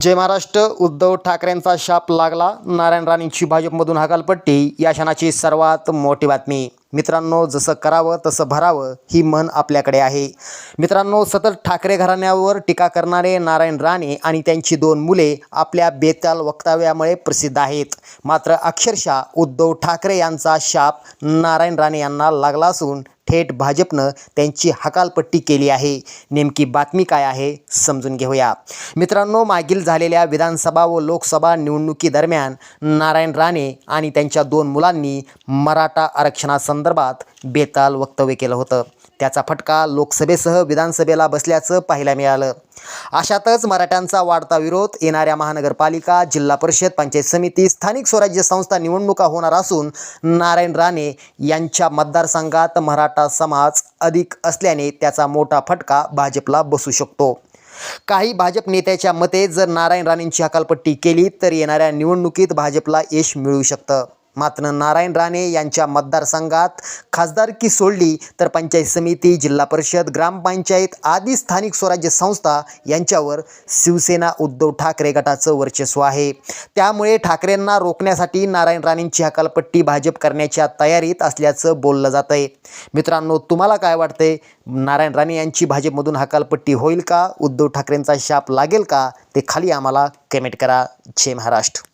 जय महाराष्ट्र. उद्धव ठाकरेंचा शाप लागला. नारायण राणेंची भाजपमधून हकालपट्टी या क्षणाची सर्वात मोठी बातमी. मित्रांनो जसं करावं तसं भरावं ही मन आपल्याकडे आहे. मित्रांनो सतत ठाकरे घराण्यावर टीका करणारे नारायण राणे आणि त्यांची दोन मुले आपल्या बेताल वक्तव्यामुळे प्रसिद्ध आहेत. मात्र अक्षरशः उद्धव ठाकरे यांचा शाप नारायण राणे यांना लागला असून थेट भाजपनं त्यांची हकालपट्टी केली आहे. नेमकी बातमी काय आहे समजून घेऊया. मित्रांनो मागील झालेल्या विधानसभा व लोकसभा निवडणुकीदरम्यान नारायण राणे आणि त्यांच्या दोन मुलांनी मराठा आरक्षणासंदर्भात बेताल वक्तव्य केलं होतं. त्याचा फटका लोकसभेसह विधानसभेला बसल्याचं पाहायला मिळालं. अशातच मराठ्यांचा वाढता विरोध येणाऱ्या महानगरपालिका जिल्हा परिषद पंचायत समिती स्थानिक स्वराज्य संस्था निवडणुका होणार असून नारायण राणे यांच्या मतदारसंघात मराठा समाज अधिक असल्याने त्याचा मोठा फटका भाजपला बसू शकतो. काही भाजप नेत्याच्या मते जर नारायण राणेंची हकालपट्टी केली तर येणाऱ्या निवडणुकीत भाजपला यश मिळू शकतं. मात्र नारायण राणे यांच्या मतदारसंघात खासदारकी सोडली तर पंचायत समिती जिल्हा परिषद ग्रामपंचायत आदी स्थानिक स्वराज्य संस्था यांच्यावर शिवसेना उद्धव ठाकरे गटाचं वर्चस्व आहे. त्यामुळे ठाकरेंना रोखण्यासाठी नारायण राणेंची हकालपट्टी भाजप करण्याच्या तयारीत असल्याचं बोललं जात आहे मित्रांनो तुम्हाला काय वाटतंय? नारायण राणे यांची भाजपमधून हकालपट्टी होईल का? उद्धव ठाकरेंचा शाप लागेल का? ते खाली आम्हाला कमेंट करा. जय महाराष्ट्र.